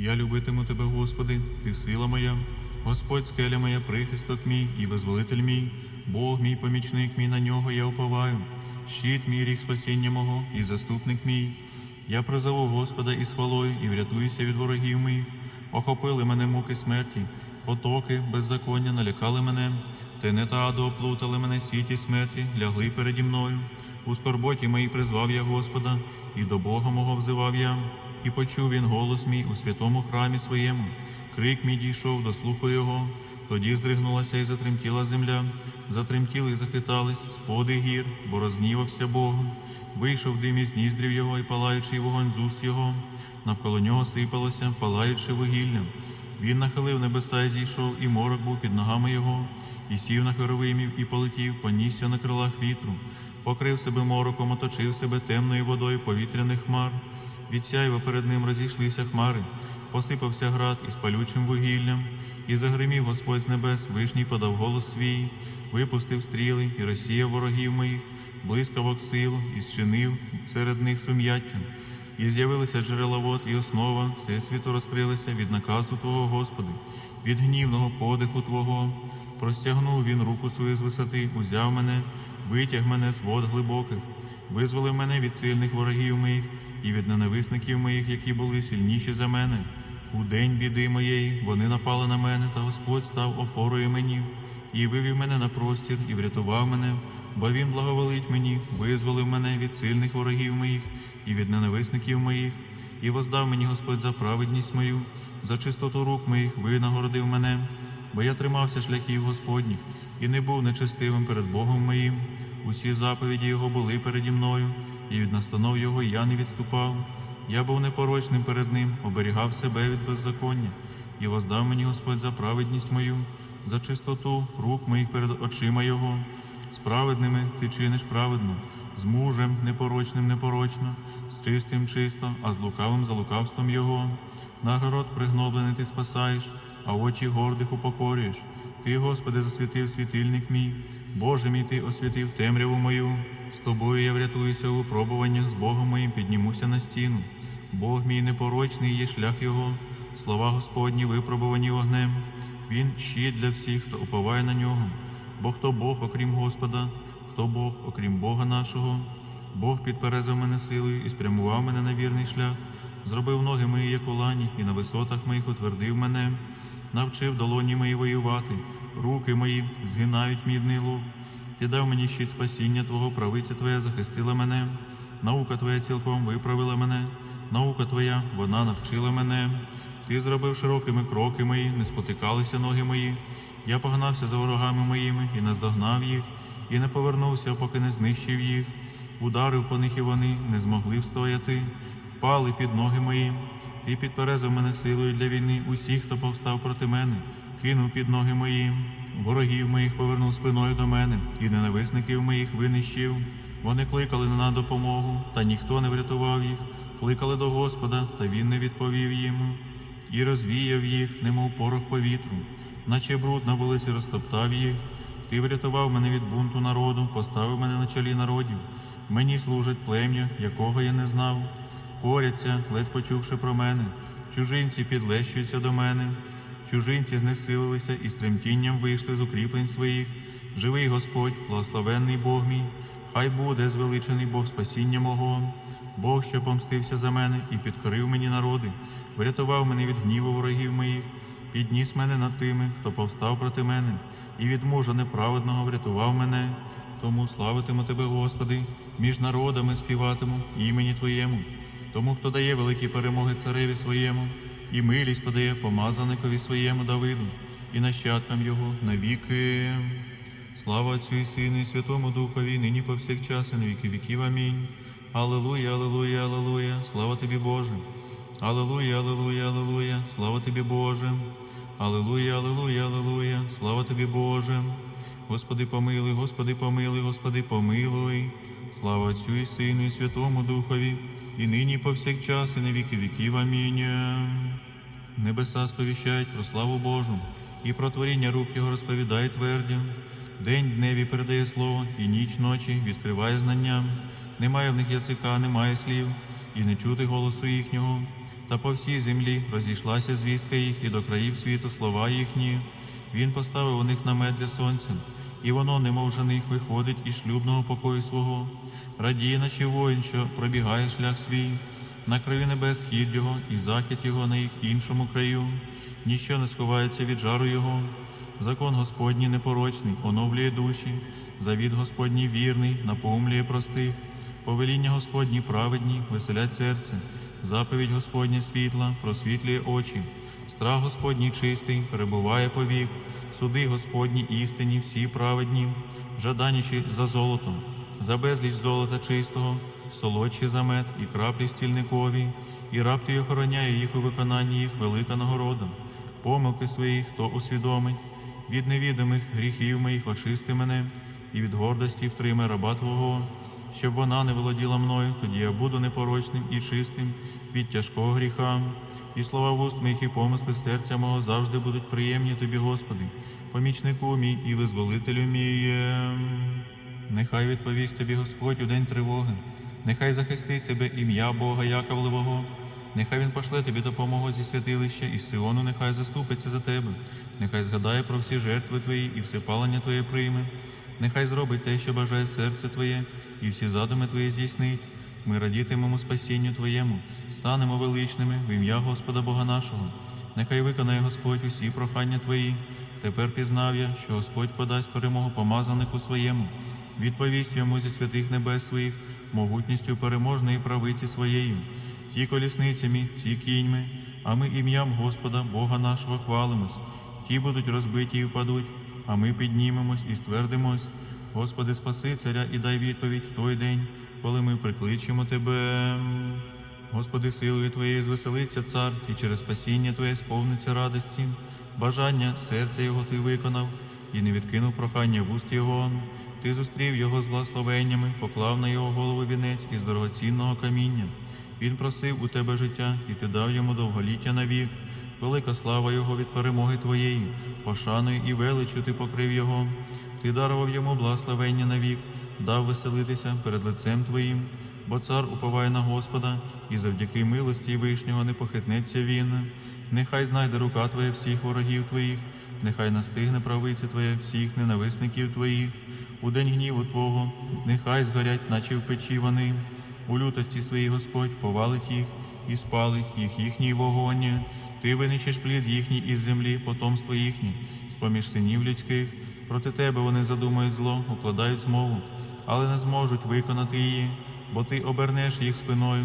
Я любитиму тебе, Господи, ти сила моя, Господь скеля моя, прихисток мій і визволитель мій, Бог мій помічник мій, на нього я уповаю, щит мій рік спасіння мого і заступник мій. Я призову Господа із хвалою і врятуюся від ворогів моїх. Охопили мене муки смерті, потоки беззаконня налякали мене, тени та аду оплутали мене сіті смерті, лягли переді мною. У скорботі моїй призвав я Господа, і до Бога мого взивав я, і почув він голос мій у святому храмі своєму. Крик мій дійшов до слуху його. Тоді здригнулася і затремтіла земля, затремтіли і захитались споди гір, бо рознівався Бог. Вийшов дим із ніздрів його і палаючий вогонь з уст його. Навколо нього сипалося, палаючи вугілля. Він нахилив небеса і зійшов, і морок був під ногами його, і сів на херовимів, і полетів, понісся на крилах вітру, покрив себе мороком, оточив себе темною водою повітряних хмар. Від сяйва перед ним розійшлися хмари, посипався град із палючим вугіллям, і загримів Господь з небес, вишній подав голос свій, випустив стріли і розсіяв ворогів моїх, блискавок силу, і зчинив серед них сум'яття. І з'явилися джерела вод і основа всесвіту розкрилися від наказу Твого, Господи, від гнівного подиху Твого. Простягнув він руку свою з висоти, узяв мене, витяг мене з вод глибоких, визволив мене від сильних ворогів моїх і від ненависників моїх, які були сильніші за мене. У день біди моєї вони напали на мене, та Господь став опорою мені, і вивів мене на простір, і врятував мене, бо Він благоволить мені, визволив мене від сильних ворогів моїх і від ненависників моїх, і воздав мені Господь за праведність мою, за чистоту рук моїх винагородив мене, бо я тримався шляхів Господніх і не був нечестивим перед Богом моїм. Усі заповіді Його були переді мною, і від настанов Його я не відступав. Я був непорочним перед Ним, оберігав себе від беззаконня, і воздав мені Господь за праведність мою, за чистоту рук моїх перед очима Його. Справедними ти чиниш праведно, з мужем непорочним непорочно, з чистим чисто, а з лукавим за лукавством Його. Нагород пригноблений ти спасаєш, а очі гордих упокорюєш. Ти, Господи, засвітив світильник мій, Боже мій, ти освітив темряву мою. З тобою я врятуюся у випробуваннях, з Богом моїм піднімуся на стіну. Бог мій непорочний є шлях Його, слова Господні випробувані вогнем. Він щит для всіх, хто уповає на нього. Бо хто Бог, окрім Господа, хто Бог, окрім Бога нашого, Бог підперезав мене силою і спрямував мене на вірний шлях, зробив ноги мої, як у лані, і на висотах моїх утвердив мене, навчив долоні мої воювати, руки мої згинають мідний лук. Ти дав мені щит спасіння Твого, правиця Твоя захистила мене, наука Твоя цілком виправила мене, наука Твоя, вона навчила мене. Ти зробив широкими кроки мої, не спотикалися ноги мої. Я погнався за ворогами моїми і наздогнав їх, і не повернувся, поки не знищив їх. Ударив по них і вони не змогли встояти, впали під ноги мої. Ти підперезав мене силою для війни усіх, хто повстав проти мене, кинув під ноги мої. Ворогів моїх повернув спиною до мене, і ненависників моїх винищив. Вони кликали на допомогу, та ніхто не врятував їх. Кликали до Господа, та він не відповів їм. І розвіяв їх, немов порох повітру, наче бруд на вулиці розтоптав їх. Ти врятував мене від бунту народу, поставив мене на чолі народів. Мені служить плем'я, якого я не знав. Коряться, ледь почувши про мене. Чужинці підлещуються до мене. Чужинці знесилилися і з тремтінням вийшли з укріплень своїх. Живий Господь, благословенний Бог мій, хай буде звеличений Бог спасіння мого. Бог, що помстився за мене і підкорив мені народи, врятував мене від гніву ворогів моїх, підніс мене над тими, хто повстав проти мене, і від мужа неправедного врятував мене. Тому славитиму тебе, Господи, між народами співатиму імені Твоєму, тому, хто дає великі перемоги цареві своєму, і милість подає помазаникові своєму Давиду, і нащадкам його навіки. Слава Отцю і Сину, і Святому Духові, нині повсякчас, і на віки віків. Амінь. Аллилуйя, аллилуйя, аллилуйя, слава тобі, Боже. Аллилуйя, аллилуйя, аллилуйя, слава тобі, Боже. Аллилуйя, аллилуйя, аллилуйя, слава тобі, Боже. Господи, помилуй, Господи, помилуй, Господи, помилуй. Слава Отцю і Сину, і Святому Духові, і нині повсякчас, і на віки віків. Амінь. Небеса сповіщають про славу Божу, і про творіння рук Його розповідає твердя. День дневі передає слово, і ніч ночі відкриває знання. Немає в них язика, немає слів, і не чути голосу їхнього. та по всій землі розійшлася звістка їх і до країв світу слова їхні. Він поставив у них намет для сонця, і воно, немов жених, виходить із шлюбного покою свого. Радіє, наче воїн, що пробігає шлях свій, на краю небес схід його і захід його на їх іншому краю. Ніщо не сховається від жару його. Закон Господній непорочний, оновлює душі, завіт Господній вірний, наповнює простих. Повеління Господні праведні, веселять серце, заповідь Господня світла, просвітлює очі, страх Господній чистий, перебуває повік, суди Господні істинні, всі праведні, жаданіші за золотом, за безліч золота чистого, солодші за мед і краплі стільникові, і раб охороняє їх у виконанні їх велика нагорода. Помилки свої, хто усвідомить, від невідомих гріхів моїх очисти мене, і від гордості втримай раба Твого, щоб вона не володіла мною, тоді я буду непорочним і чистим від тяжкого гріха. І слова вуст моїх і помисли серця мого завжди будуть приємні тобі, Господи, помічнику мій і визволителю мій. Нехай відповість тобі Господь у день тривоги, нехай захистить тебе ім'я Бога Яковлевого, нехай він пошле тобі допомогу зі святилища, і з Сиону нехай заступиться за тебе, нехай згадає про всі жертви твої і все палення твоє прийме, нехай зробить те, що бажає серце твоє, і всі задуми твої здійснить. Ми радітимемо спасінню Твоєму, станемо величними в ім'я Господа Бога нашого. Нехай виконає Господь усі прохання Твої. Тепер пізнав я, що Господь подасть перемогу помазанику своєму, відповість йому зі святих небес своїх, могутністю переможної правиці своєю, ті колісницями, ці кіньми, а ми ім'ям Господа, Бога нашого хвалимось. Ті будуть розбиті і впадуть, а ми піднімемось і ствердимось. Господи, спаси царя і дай відповідь в той день, коли ми прикличемо Тебе. Господи, силою Твоєю звеселиться цар, і через спасіння Твоє сповниться радості. Бажання серця Його Ти виконав, і не відкинув прохання вуст Його. Ти зустрів Його з благословеннями, поклав на його голову вінець із дорогоцінного каміння. Він просив у тебе життя, і ти дав йому довголіття навік. Велика слава Його від перемоги Твоєї, пошаною і величю ти покрив Його. Ти дарував йому благословення навік, дав веселитися перед лицем Твоїм, бо цар уповає на Господа, і завдяки милості Вишнього не похитнеться він. Нехай знайде рука Твоя всіх ворогів Твоїх, нехай настигне правиці Твоя всіх ненависників Твоїх. У день гніву Твого, нехай згорять, наче в печі вони. У лютості своїй Господь повалить їх і спалить їх їхній вогонь. Ти винищиш плід їхній із землі, потомство їхнє, з-поміж синів людських. Проти тебе вони задумають зло, укладають змову, але не зможуть виконати її, бо ти обернеш їх спиною,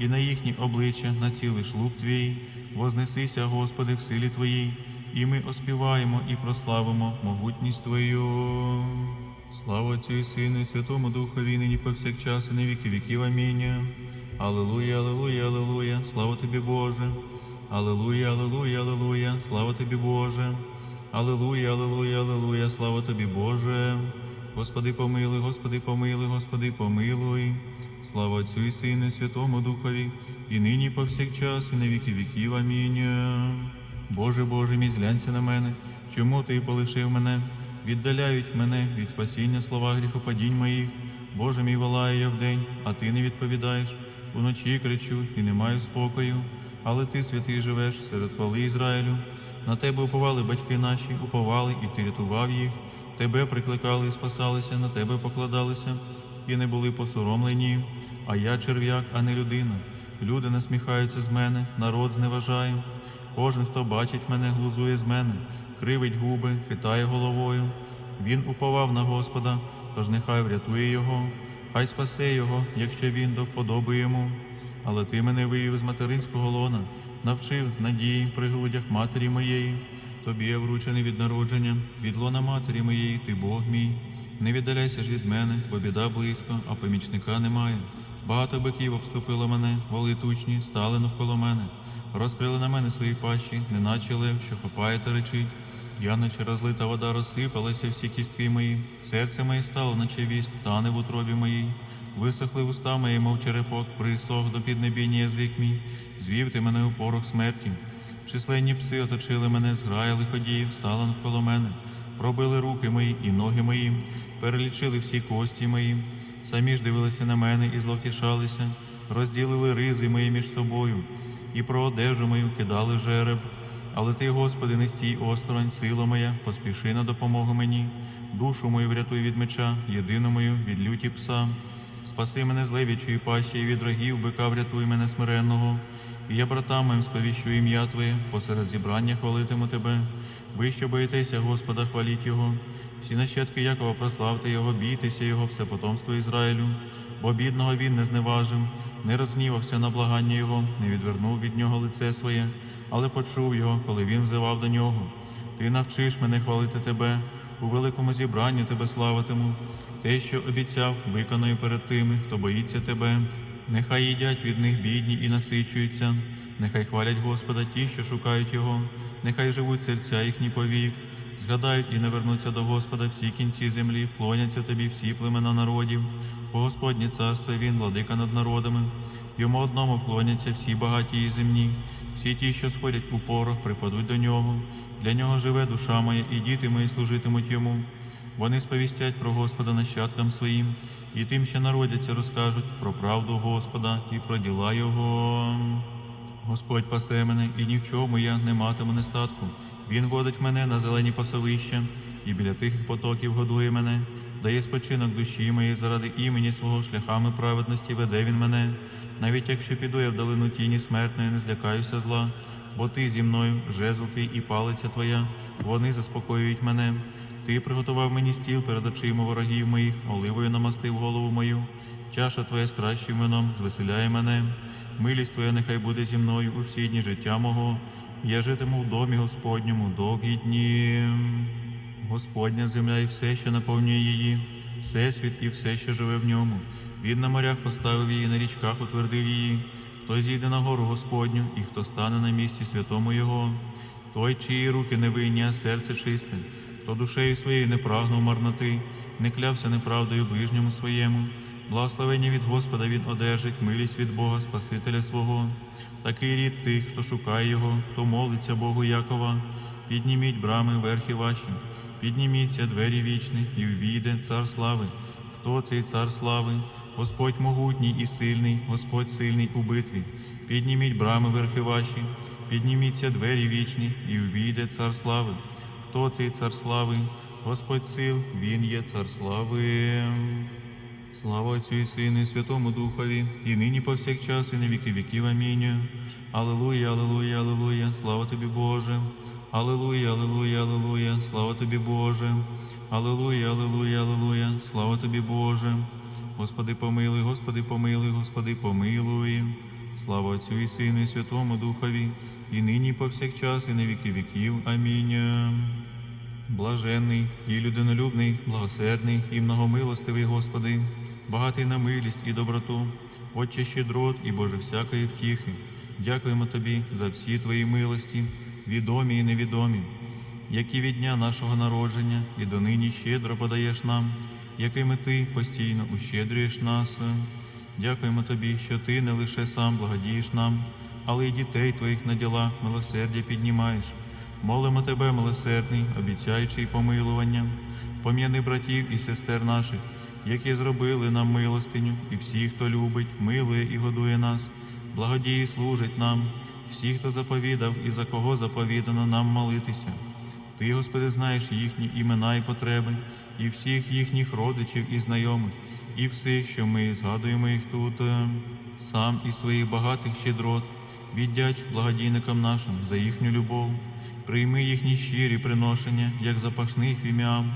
і на їхні обличчя націлиш лук твій. Вознесися, Господи, в силі Твоїй, і ми оспіваємо і прославимо могутність Твою. Слава Отцю Сину, і Святому Духові, нині повсякчас, і на віки віків. Амінь. Аллилуйя, аллилуйя, аллилуйя, слава тобі, Боже. Аллилуйя, аллилуйя, аллилуйя, слава тобі, Боже. Аллилуйя, аллилуйя, аллилуйя, слава тобі, Боже. Господи, помилуй, Господи, помилуй, Господи, помилуй. Слава Отцю і Сину, і Святому Духові, і нині і повсякчас, і на віки віків. Амінь. Боже, Боже, мій зглянься на мене, чому ти полишив мене? Віддаляють мене від спасіння слова гріхопадінь моїх. Боже мій волаю я вдень, а ти не відповідаєш. Уночі кричу і не маю спокою, але ти, святий, живеш серед хвали Ізраїлю. На тебе уповали батьки наші, уповали, і ти рятував їх. Тебе прикликали і спасалися, на тебе покладалися, і не були посоромлені. А я черв'як, а не людина. Люди насміхаються з мене, народ зневажає. Кожен, хто бачить мене, глузує з мене, кривить губи, хитає головою. Він уповав на Господа, тож нехай врятує його, хай спасе його, якщо він до вподоби йому. Але ти мене вивів з материнського лона, навчив надії при грудях матері моєї. Тобі я вручений від народження, від лона матері моєї, ти Бог мій. Не віддаляйся ж від мене, бо біда близько, а помічника немає. Багато биків обступило мене, воли тучні, стали навколо мене. Розкрили на мене свої пащі, неначе лев, що хапає та речить. Я, розлита вода, розсипалася всі кістки мої. Серце моє стало, наче віск, тане в утробі моїй. Висохли вуста мої, мов черепок, присох до піднебіння язик мій. Звів ти мене у порох смерті. Численні пси оточили мене, зграя лиходіїв, стала навколо мене. Пробили руки мої і ноги мої, перелічили всі кості мої. Самі ж дивилися на мене і зловтішалися, розділили ризи мої між собою. і про одежу мою кидали жереб. Але ти, Господи, не стій осторонь, сила моя, поспіши на допомогу мені. Душу мою врятуй від меча, єдину мою від люті пса. Спаси мене з левічої пащі і від рогів бика врятуй мене смиренного. І я братам моїм сповіщу ім'я Твоє, посеред зібрання хвалитиму Тебе. Ви, що боїтеся Господа, хваліть Його. Всі нащадки Якова прославте Його, бійтеся Його, все потомство Ізраїлю. Бо бідного він не зневажив, не рознівався на благання Його, не відвернув від нього лице своє, але почув його, коли він взивав до нього. Ти навчиш мене хвалити тебе, у великому зібранні тебе славитиму. Те, що обіцяв, виконую перед тими, хто боїться тебе. Нехай їдять від них бідні і насичуються, нехай хвалять Господа ті, що шукають Його, нехай живуть серця їхні повік, згадають і не вернуться до Господа всі кінці землі, вклоняться тобі всі племена народів, бо Господнє царство він, владика над народами. Йому одному вклоняться всі багаті і земні, всі ті, що сходять у порох, припадуть до нього. Для нього живе душа моя, і діти мої служитимуть йому. Вони сповістять про Господа нащадкам своїм, і тим, що народяться, розкажуть про правду Господа і про діла Його. Господь пасе мене, і ні в чому я не матиму нестатку. Він водить мене на зелені пасовища, і біля тихих потоків годує мене, дає спочинок душі моєї заради імені свого шляхами праведності веде він мене. Навіть якщо піду я в долину тіні смертної, не злякаюся зла, бо ти зі мною, жезл твій і палиця твоя, вони заспокоюють мене. Ти приготував мені стіл перед очима ворогів моїх, оливою намастив голову мою. Чаша твоя з кращим вином звеселяє мене. Милість твоя нехай буде зі мною у всі дні життя мого. Я житиму в домі Господньому довгі дні. Господня земля і все, що наповнює її, всесвіт і все, що живе в ньому. Він на морях поставив її, на річках утвердив її. Хто зійде на гору Господню, і хто стане на місці святому Його, той, чиї руки невинні, а серце чисте, хто душею своєю не прагнув марноти, не клявся неправдою ближньому своєму. Благословення від Господа він одержить, милість від Бога, Спасителя свого. Такий рід тих, хто шукає Його, хто молиться Богу Якова. Підніміть брами верхи ваші, підніміться двері вічні, і увійде цар слави. Хто цей цар слави? Господь могутній і сильний, Господь сильний у битві. Підніміть брами верхи ваші, підніміться двері вічні, і увійде цар слави. Хто цей цар слави? Господь сил, Він є цар слави. Слава Отцю і Сину, і Святому Духові, і нині повсякчас, і на віки віків. Амінь. Алілуя, алілуя, алілуя, слава тобі, Боже. Алілуя, алілуя, алілуя, слава тобі, Боже. Алілуя, алілуя, алілуя, слава тобі, Боже. Господи, помилуй, Господи, помилуй, Господи, помилуй. Слава Отцю і Сину, і Святому Духові, і нині повсякчас, і на віки віків. Амінь. Блаженний і людинолюбний, благосердний і многомилостивий Господи, багатий на милість і доброту, Отче щедрот і Боже всякої втіхи. Дякуємо Тобі за всі Твої милості, відомі і невідомі, які від дня нашого народження і донині щедро подаєш нам, якими Ти постійно ущедрюєш нас. Дякуємо Тобі, що Ти не лише сам благодієш нам, але й дітей Твоїх на діла милосердя піднімаєш. Молимо Тебе, милосердний, обіцяючи помилування, пом'яни братів і сестер наших, які зробили нам милостиню, і всі, хто любить, милує і годує нас, благодії служить нам, всі, хто заповідав і за кого заповідано нам молитися. Ти, Господи, знаєш їхні імена і потреби, і всіх їхніх родичів і знайомих, і всіх, що ми згадуємо їх тут, е, сам із своїх багатих щедрот, віддяч благодійникам нашим за їхню любов. Прийми їхні щирі приношення, як запашних ім'ям,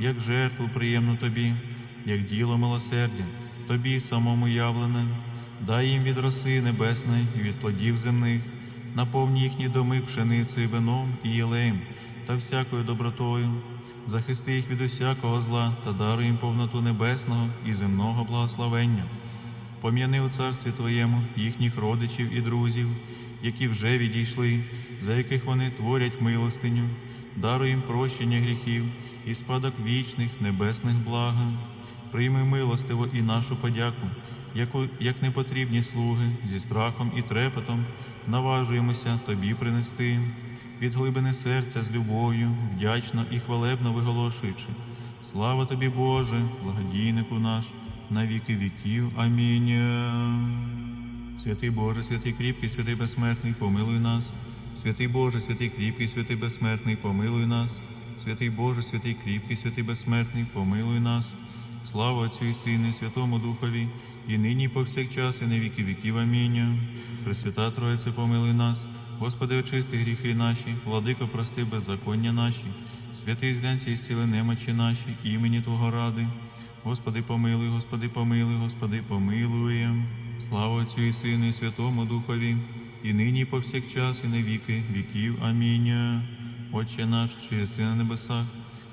як жертву приємну тобі, як діло милосердя, тобі самому явлене, дай їм від роси небесної і від плодів земних, наповні їхні доми пшеницею, вином і єлеєм та всякою добротою, захисти їх від усякого зла та даруй їм повноту небесного і земного благословення. Пом'яни у царстві Твоєму їхніх родичів і друзів, які вже відійшли, за яких вони творять милостиню, даруй їм прощення гріхів і спадок вічних небесних блага. Прийми милостиво і нашу подяку, яку, як непотрібні слуги, зі страхом і трепетом наважуємося Тобі принести, від глибини серця з любов'ю, вдячно і хвалебно виголошуючи. Слава тобі, Боже, благодійнику наш, на віки віків. Амінь. Святий Боже, святий кріпкий, святий безсмертний, помилуй нас. Святий Боже, святий кріпкий, святий безсмертний, помилуй нас. Святий Боже, святий кріпкий, святий безсмертний, помилуй нас. Слава Отцю і Сину, Святому Духові, і нині, повсякчас, і на віки віків. Амінь. Пресвята Троїце, помилуй нас. Господи, очисти гріхи наші, владико, прости беззаконня наші, святий зглянці і зціли немочі наші, імені Твого ради. Господи, помилуй, Господи, помилуй, Господи, помилуй. Слава Отцю і Сину, і Святому Духові, і нині, повсякчас, і на віки віків. Амінь. Отче наш, що єси на небесах,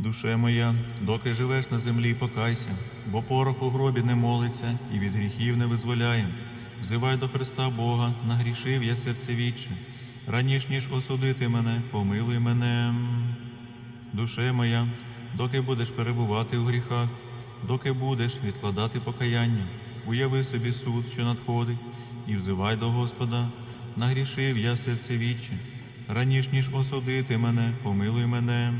Душе моя, доки живеш на землі, покайся, бо порох у гробі не молиться і від гріхів не визволяє. Взивай до Христа Бога, нагрішив я серце віче. Раніш ніж осудити мене, помилуй мене. Душе моя, доки будеш перебувати у гріхах, доки будеш відкладати покаяння, уяви собі суд, що надходить, і взивай до Господа, нагрішив я серце віче. Раніш ніж осудити мене, помилуй мене.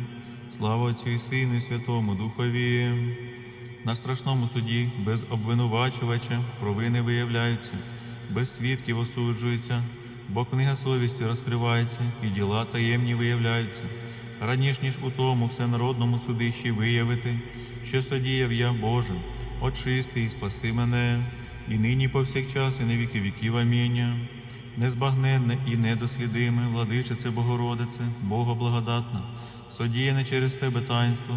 Слава Отцю і Сину, і Святому Духові. На страшному суді без обвинувачувача провини виявляються, без свідків осуджуються, бо книга совісті розкривається і діла таємні виявляються. Раніш ніж у тому всенародному судищі виявити, що содіяв я Боже, очисти і спаси мене, і нині повсякчас, і на віки віків. Аміння. Незбагненне і недослідиме, владичице Богородице, Бога благодатна, содіяне через тебе таїнство,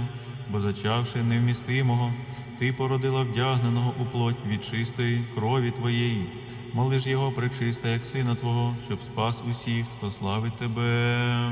бо зачавши невмістимого, ти породила вдягненого у плоть від чистої крові Твоєї. молиш його причиста, як сина Твого, щоб спас усіх, хто славить Тебе.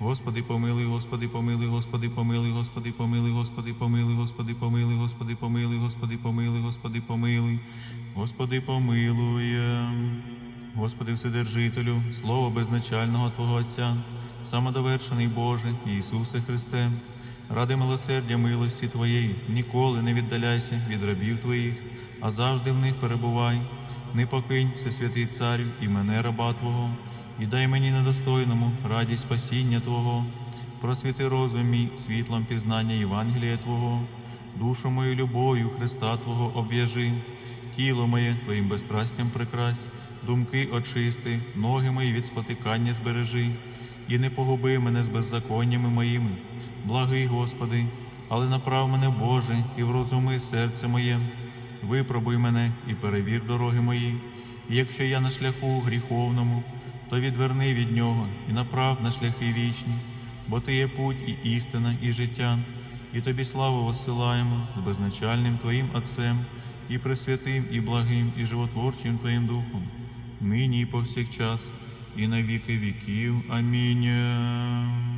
Господи, помилуй, Господи, помилуй, Господи, помилуй, Господи, помилуй, Господи, помилуй, Господи, помилуй, Господи, помилуй, Господи, помилуй, Господи, помилуй, Господи, помилуй. Господи, Вседержителю, Слово безначального Твого Отця, самодовершений Боже, Ісусе Христе, ради милосердя милості Твоєї, ніколи не віддаляйся від рабів Твоїх, а завжди в них перебувай. Не покинь, Всесвятий Царю, і мене, раба Твого, і дай мені недостойному радість спасіння Твого, просвіти розум мій світлом пізнання Євангелія Твого, душу мою любов'ю Христа Твого об'яжи, тіло моє Твоїм безстрастям прикрась, думки очисти, ноги мої від спотикання збережи, і не погуби мене з беззаконнями моїми. Благий Господи, але направ мене, Боже, і врозуми серце моє. Випробуй мене і перевір дороги мої. І якщо я на шляху гріховному, то відверни від нього і направ на шляхи вічні, бо ти є путь і істина, і життя, і тобі славу воссилаємо з безначальним Твоїм Отцем, і пресвятим, і благим, і животворчим Твоїм Духом, нині і повсякчас, і на віки віків. Амінь.